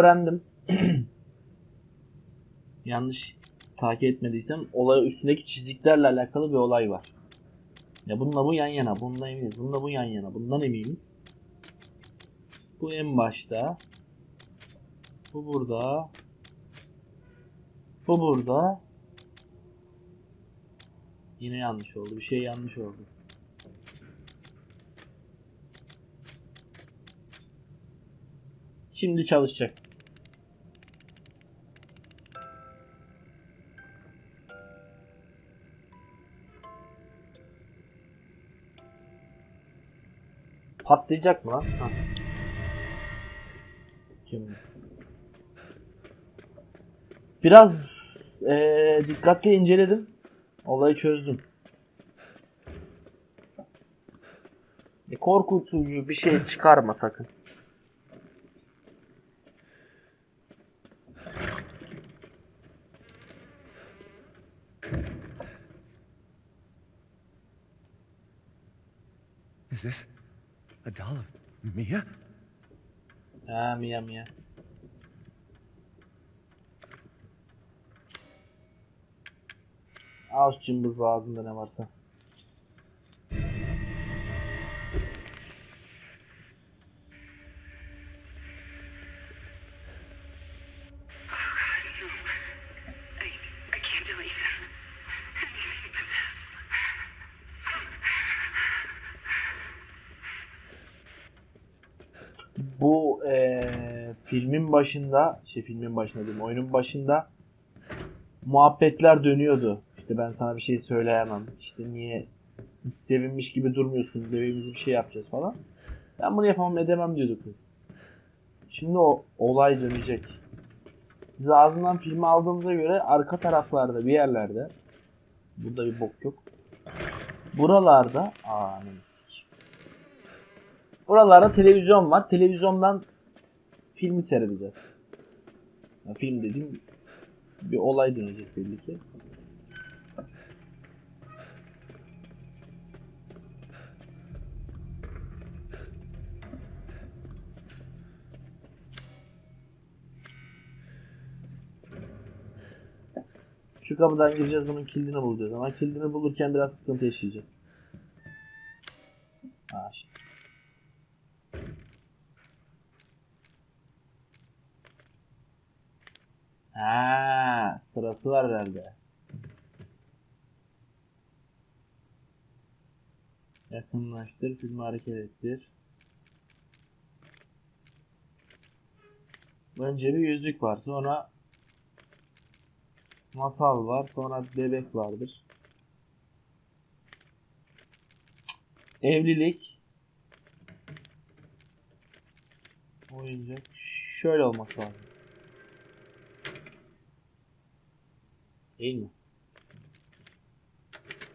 öğrendim. Yanlış takip etmediysem olay üstündeki çiziklerle alakalı bir olay var. Ya bununla bu yan yana, bununla eminiz. Bununla bu yan yana, bundan eminiz. Bu en başta. Bu burada. Bu burada. Yine yanlış oldu. Bir şey yanlış oldu. Şimdi çalışacak. Patlayacak mı lan? Ha. Biraz eee, dikkatli inceledim. Olayı çözdüm. E, korkutucu bir şey çıkarma sakın. Is this a doll of Mia? Ha Mia Mia. Al şu cımbızla ağzında ne varsa. Bu eee, filmin başında, şey filmin başında değil, oyunun başında muhabbetler dönüyordu. İşte ben sana bir şey söyleyemem. İşte niye sevinmiş gibi durmuyorsun, bebeğimize bir şey yapacağız falan. Ben bunu yapamam edemem diyordu kız. Şimdi o olay dönecek. Biz ağzından filmi aldığımıza göre arka taraflarda bir yerlerde burada bir bok yok. Buralarda aa ne sik. Buralarda televizyon var. Televizyondan filmi seyredeceğiz. Ya film dediğim bir olay dönecek belli ki. Şu kapıdan gireceğiz bunun kilidini bulacağız ama kilidini bulurken biraz sıkıntı yaşayacağız. Ha işte. Ha, var herhalde. Yakınlaştır, filmi hareket ettir. Önce bir yüzük var, sonra masal var, sonra bebek vardır. Evlilik. Oyuncak. Şöyle olması lazım. Değil mi?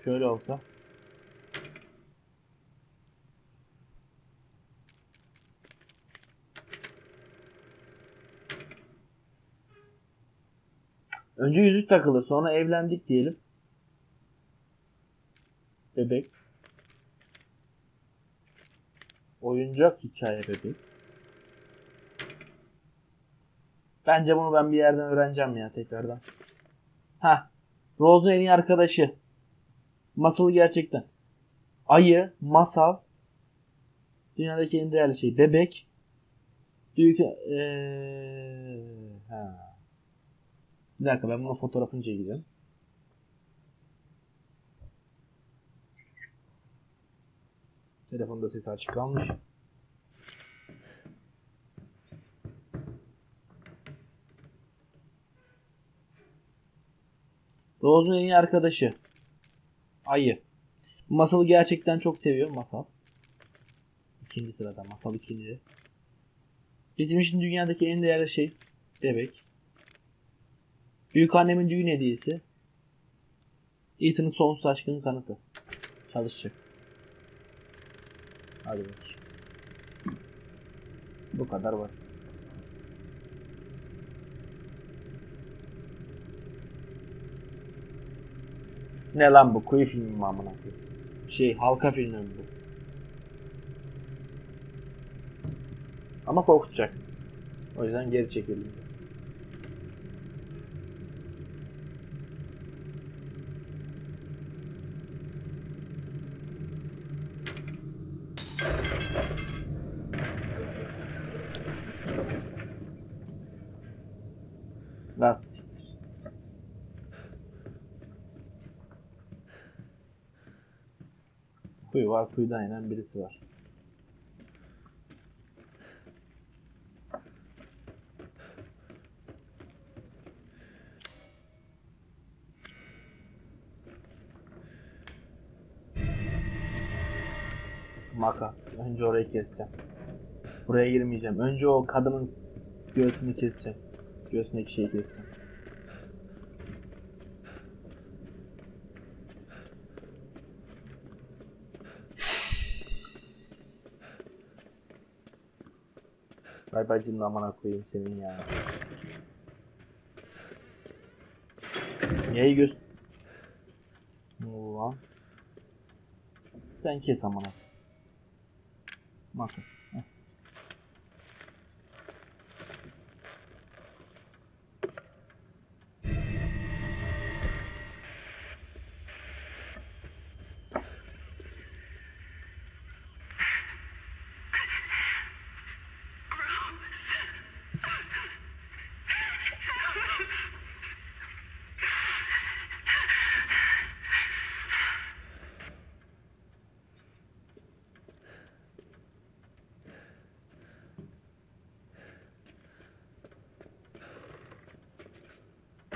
Şöyle olsa. Önce yüzük takılır, sonra evlendik diyelim. Bebek. Oyuncak hikaye bebek. Bence bunu ben bir yerden öğreneceğim ya tekrardan. Ha, Rose'un en iyi arkadaşı. Masalı gerçekten. Ayı, masal. Dünyadaki en değerli şey. Bebek. Büyük... Ee, ha. Bir dakika ben bunun fotoğrafını çekeceğim. Telefonda sesi açık kalmış. Rose'un en iyi arkadaşı. Ayı. Masalı gerçekten çok seviyor Masal. İkinci sırada Masal ikinci. Bizim için dünyadaki en değerli şey bebek. Büyük annemin düğün hediyesi. Ethan'ın sonsuz aşkının kanıtı. Çalışacak. Hadi bakayım. Bu kadar basit. Ne lan bu? Kuyu filmi mi amına? Şey halka filmi mi bu? Ama korkutacak. O yüzden geri çekildim. Las Kuyu var, kuyudan inen birisi var. Makas. Önce orayı keseceğim. Buraya girmeyeceğim. Önce o kadının göğsünü keseceğim. Göğsündeki şeyi keseceğim. Bay bay cinin amına koyayım senin ya. Neyi göz... Ulan. Sen kes amına. Bakın.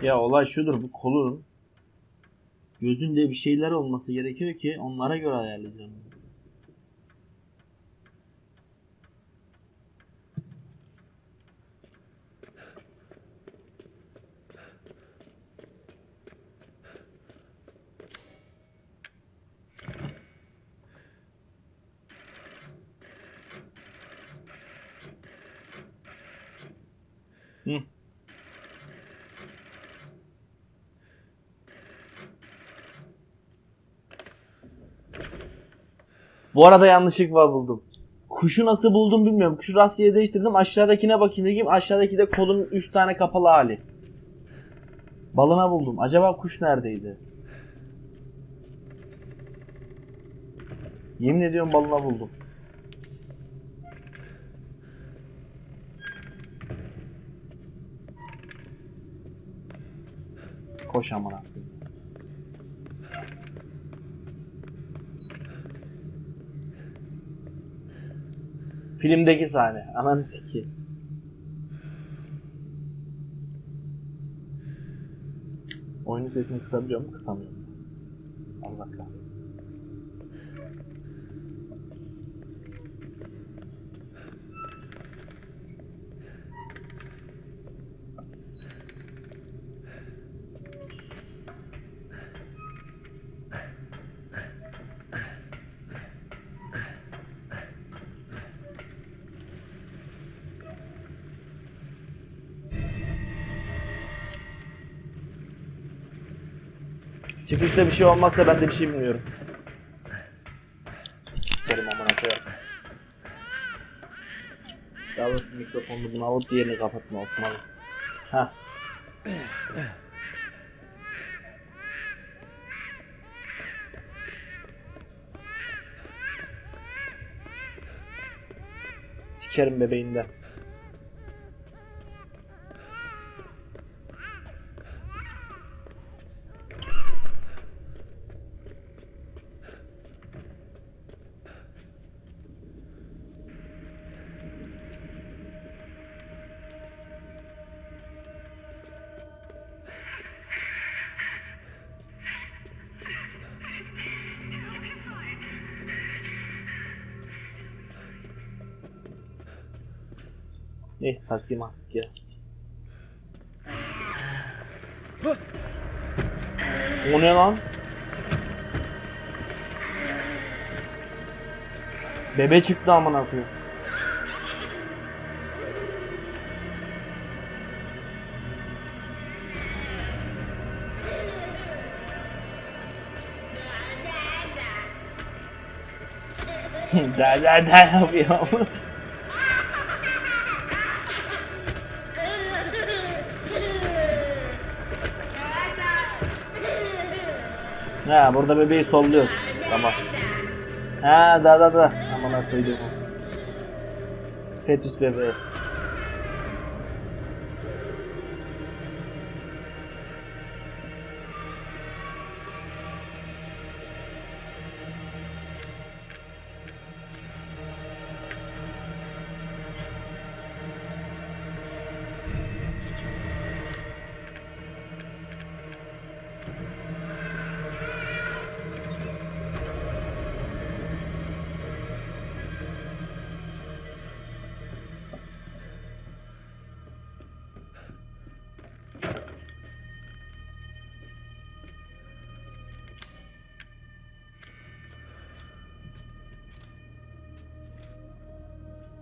Ya olay şudur bu kolun gözünde bir şeyler olması gerekiyor ki onlara göre ayarlayacağım. Bu arada yanlışlık var buldum. Kuşu nasıl buldum bilmiyorum. Kuşu rastgele değiştirdim. Aşağıdakine bakayım dedim. Aşağıdaki de kolun 3 tane kapalı hali. Balına buldum. Acaba kuş neredeydi? Yemin ediyorum balına buldum. Koş amına. koyayım. Filmdeki sahne. Ananı sikeyim. Oyunun sesini kısabiliyor mu? Kısamıyorum. Allah kahretsin. Çiftlikte bir şey olmazsa ben de bir şey bilmiyorum. Sikerim amına koyarım. Yalnız mikrofonunu bunu alıp diğerini kapatma Osman. Ha. Sikerim bebeğinden. Takdim artık ya. O ne lan? Bebe çıktı amına koyayım. da da da yapıyor. Ha burada bebeği solluyoruz. Tamam. Ha da da da. Aman koydum. Fetüs bebeği.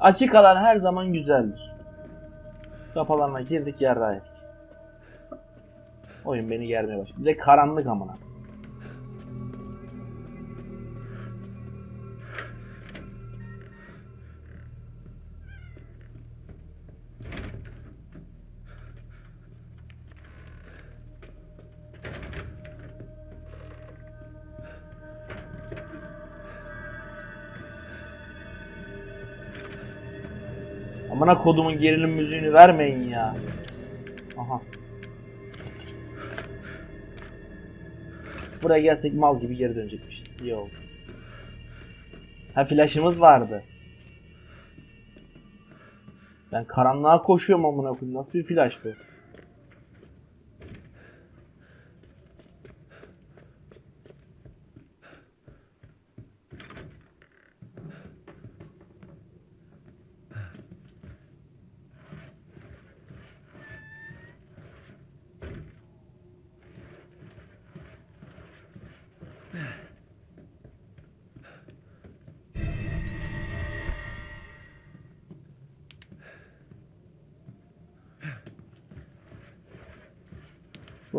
Açık alan her zaman güzeldir. Kafalarına girdik yerden yedik. Oyun beni germeye başladı. Bir de karanlık amına. Amına kodumun gerilim müziğini vermeyin ya. Aha. Buraya gelsek mal gibi geri dönecekmiş. İyi oldu. Ha flash'ımız vardı. Ben karanlığa koşuyorum amına koyayım. Nasıl bir flash bu?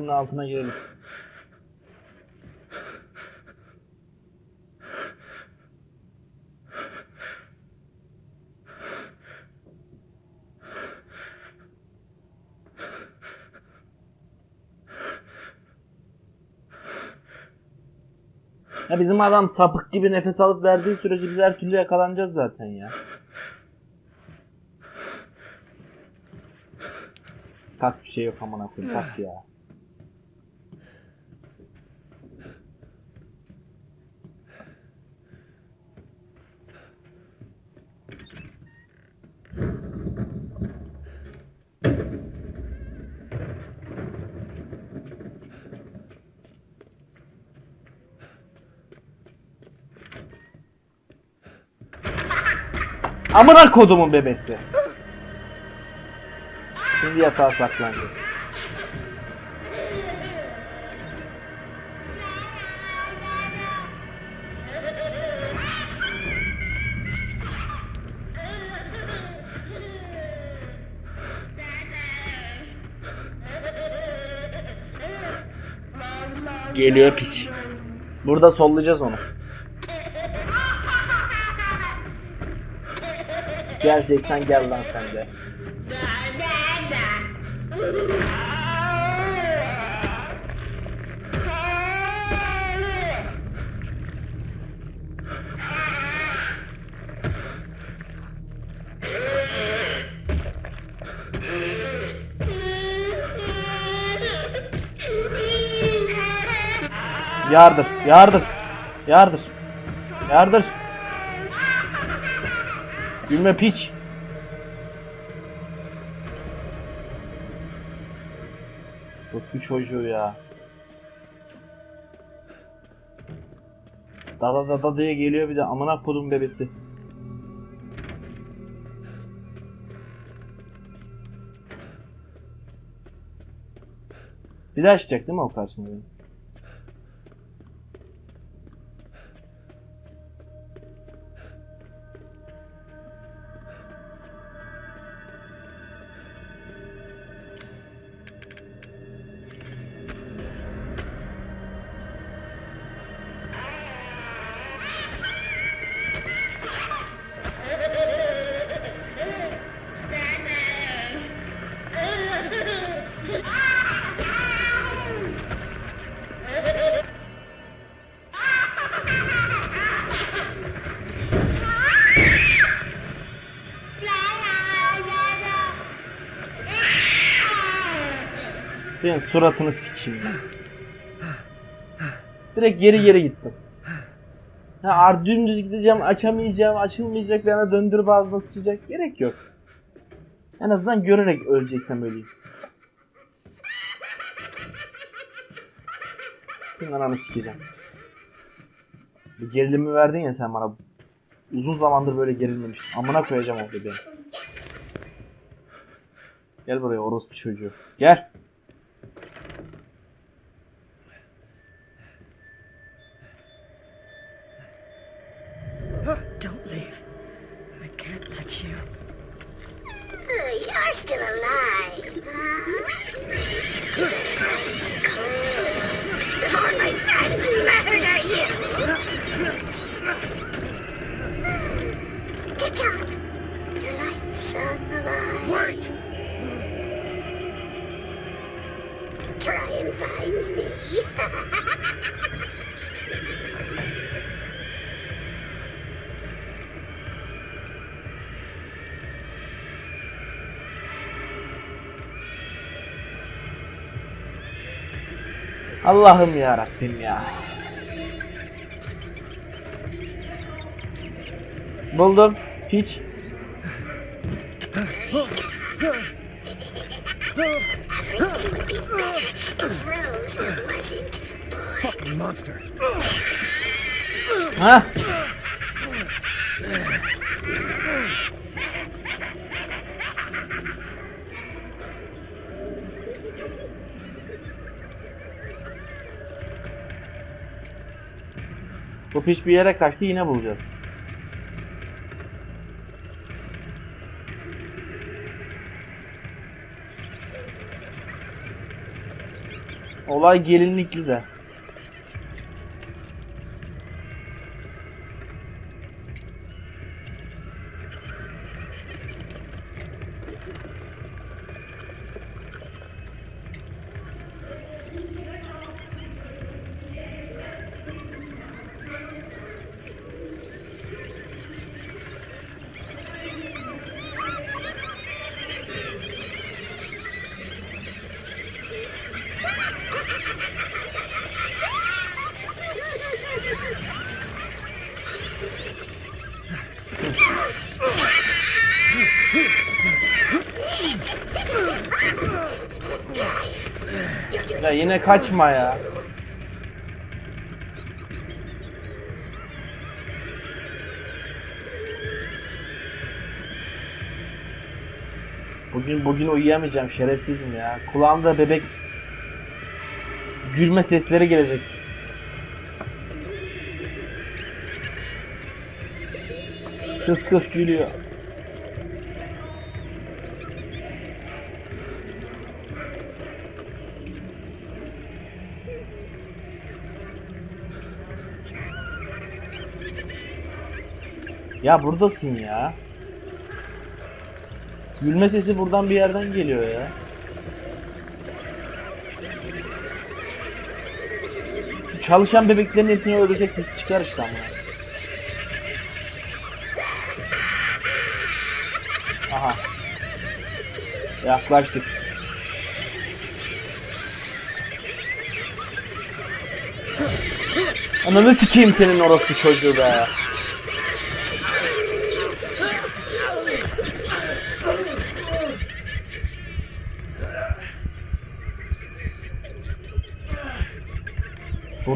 Bunun altına girelim. Ya bizim adam sapık gibi nefes alıp verdiği sürece biz her türlü yakalanacağız zaten ya. Tak bir şey yok amına koyayım tak ya. Amına kodumun bebesi. Şimdi yatağa saklandı. Geliyor piç. Burada sollayacağız onu. Geleceksen gel lan sen de. Yardır, yardır, yardır, yardır. Gülme piç. Bir çocuğu ya. Dada dada diye geliyor bir de amına kodum bebesi. Bir daha açacak değil mi o karşımda? Senin suratını sikeyim. Direkt geri geri gittim. Ha dümdüz gideceğim, açamayacağım, açılmayacak bir yana döndürüp ağzına sıçacak. Gerek yok. En azından görerek öleceksem öleyim. Senin ananı sikeceğim. Bu gerilimi verdin ya sen bana. Uzun zamandır böyle gerilmemiştim. Amına koyacağım o bebeği. Gel buraya orospu çocuğu. Gel. Allah'ım ya Rabbim ya. Buldum. Hiç. Ha? Bu piç bir yere kaçtı yine bulacağız. Olay gelinlikli de. Ya yine kaçma ya. Bugün bugün uyuyamayacağım şerefsizim ya. Kulağımda bebek gülme sesleri gelecek. Kıs kıs gülüyor. Ya buradasın ya. Gülme sesi buradan bir yerden geliyor ya. Çalışan bebeklerin hepsini öldürecek sesi çıkar işte ama. Aha. Yaklaştık. Ananı sikeyim senin orospu çocuğu be.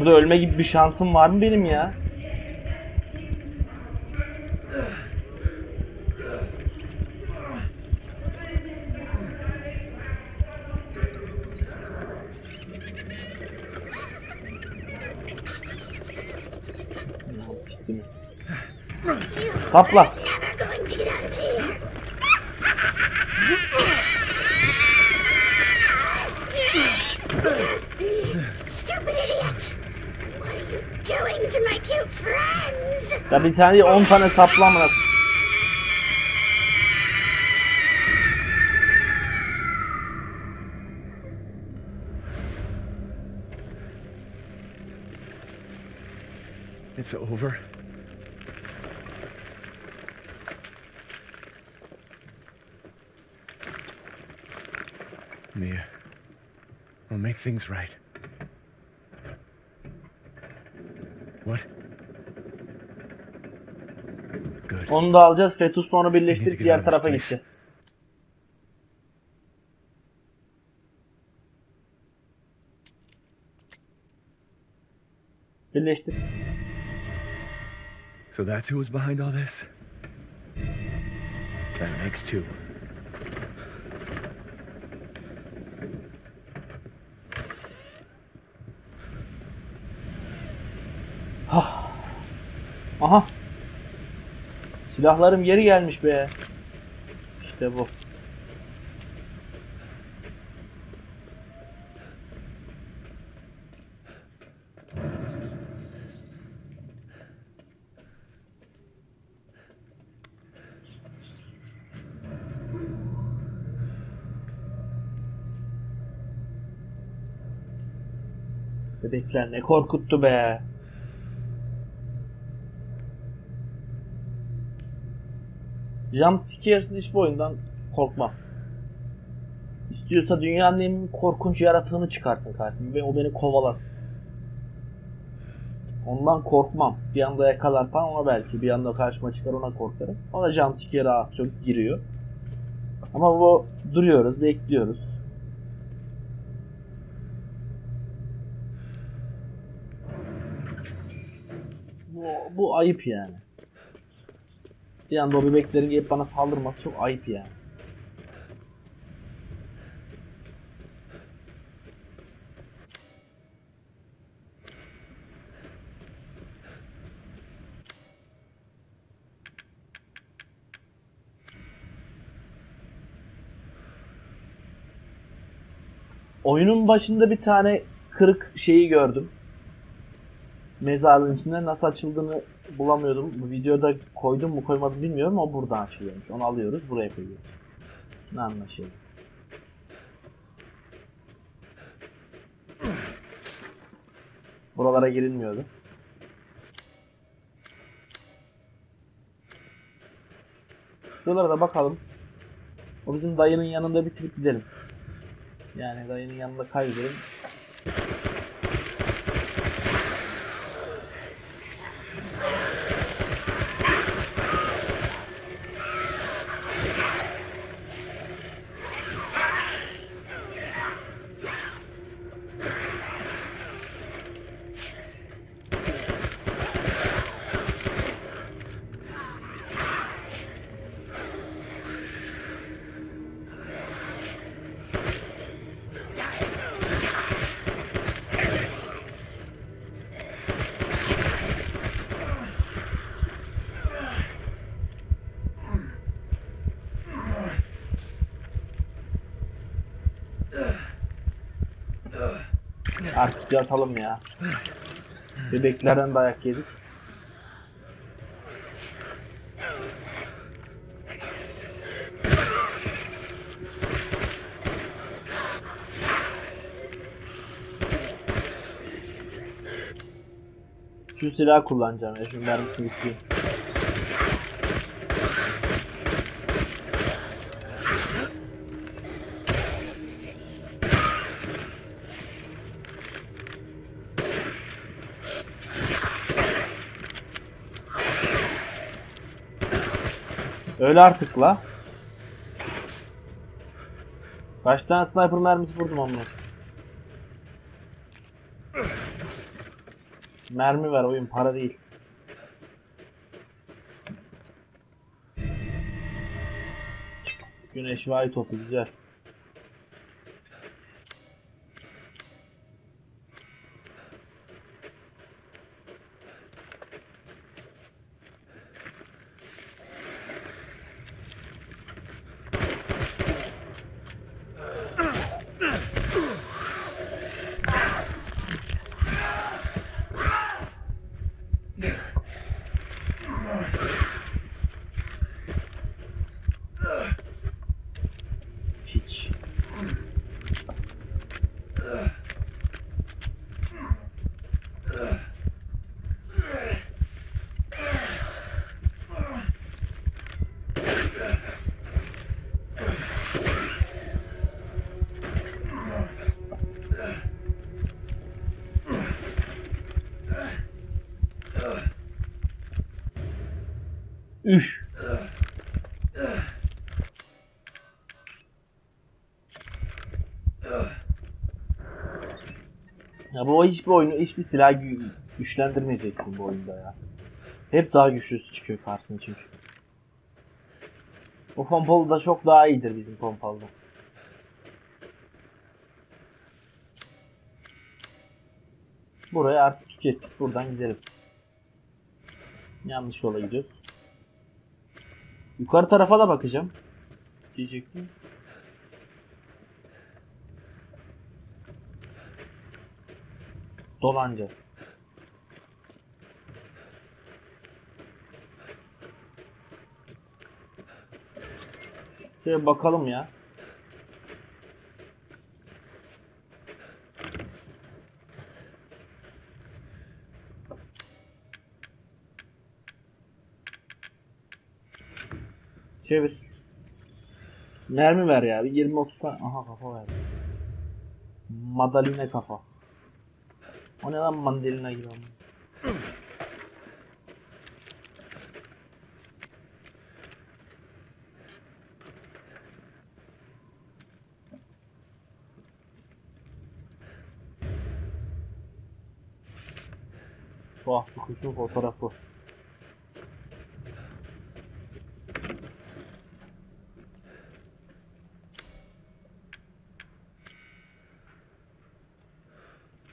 Burada ölme gibi bir şansım var mı benim ya? Sapla. Ya bir tane değil 10 tane sapla amına. It's over. Mia. We'll make things right. What? Onu da alacağız. Fetus'la onu birleştirip diğer tarafa gideceğiz. Birleştir. So that's who was behind all this? That makes two. Aha. Silahlarım geri gelmiş be. İşte bu. Bebekler ne korkuttu be. Jump scares'ın hiçbir oyundan korkmam. İstiyorsa dünyanın en korkunç yaratığını çıkarsın karşısına ve o beni kovalasın. Ondan korkmam. Bir anda yakalar falan ona belki. Bir anda karşıma çıkar ona korkarım. O da jump scare'a az çok giriyor. Ama bu duruyoruz, bekliyoruz. Bu, bu ayıp yani. Bir anda o bebeklerin gelip bana saldırması çok ayıp yani. Oyunun başında bir tane kırık şeyi gördüm. Mezarlığın içinde nasıl açıldığını bulamıyordum. Bu videoda koydum mu koymadım bilmiyorum ama buradan açılıyormuş. Onu alıyoruz buraya koyuyoruz. Ne anlaşıldı? Buralara girilmiyordu. Şuralara da bakalım. O bizim dayının yanında bitirip gidelim. Yani dayının yanında kaybedelim. Artık yatalım ya. Bebeklerden dayak yedik. Şu silah kullanacağım ya. Şu mermisini bitireyim. Öyle artık la. Kaç tane sniper mermisi vurdum amına. Mermi ver oyun para değil. Güneş vay topu güzel. Hiç. Üf. Ya bu hiçbir oyunu, hiçbir silah gü- güçlendirmeyeceksin bu oyunda ya. Hep daha güçlüsü çıkıyor karşına çünkü. O pompalı da çok daha iyidir bizim pompalıdan. Burayı artık tükettik. Buradan gidelim. Yanlış yola gidiyoruz. Yukarı tarafa da bakacağım. Diyecektim. Dolanca. Şöyle bakalım ya. Çevir. Mermi ver ya. Bir 20-30 tane. Aha kafa ver. Madalina kafa. O ne lan mandalina gibi ama. Vah bu kuşun fotoğrafı.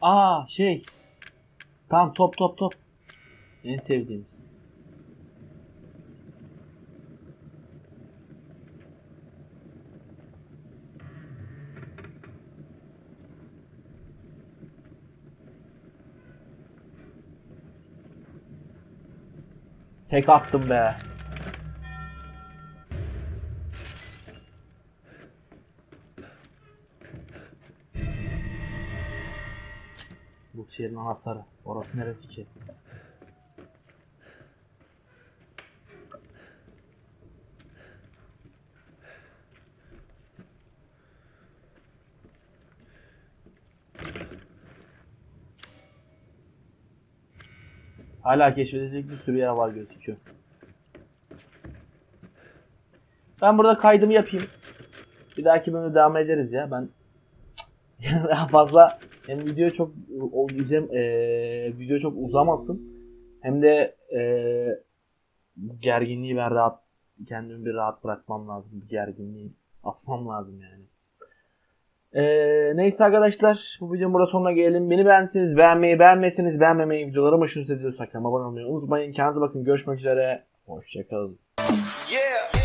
Aa şey. Tamam top top top. En sevdiğimiz. Tek attım be. Anahtarı. Orası neresi ki? Hala keşfedilecek bir sürü yer var gözüküyor. Ben burada kaydımı yapayım. Bir dahaki bölümde devam ederiz ya. Ben daha fazla hem video çok o güzel eee, video çok uzamasın. Hem de eee, gerginliği ben rahat kendimi bir rahat bırakmam lazım. Bir gerginliği atmam lazım yani. Eee, neyse arkadaşlar bu videonun burada sonuna gelelim. Beni beğenseniz beğenmeyi, beğenmezseniz beğenmemeyi, videolarımı hoşunuza kanalıma abone olmayı unutmayın. Kendinize bakın. Görüşmek üzere. Hoşçakalın. Yeah.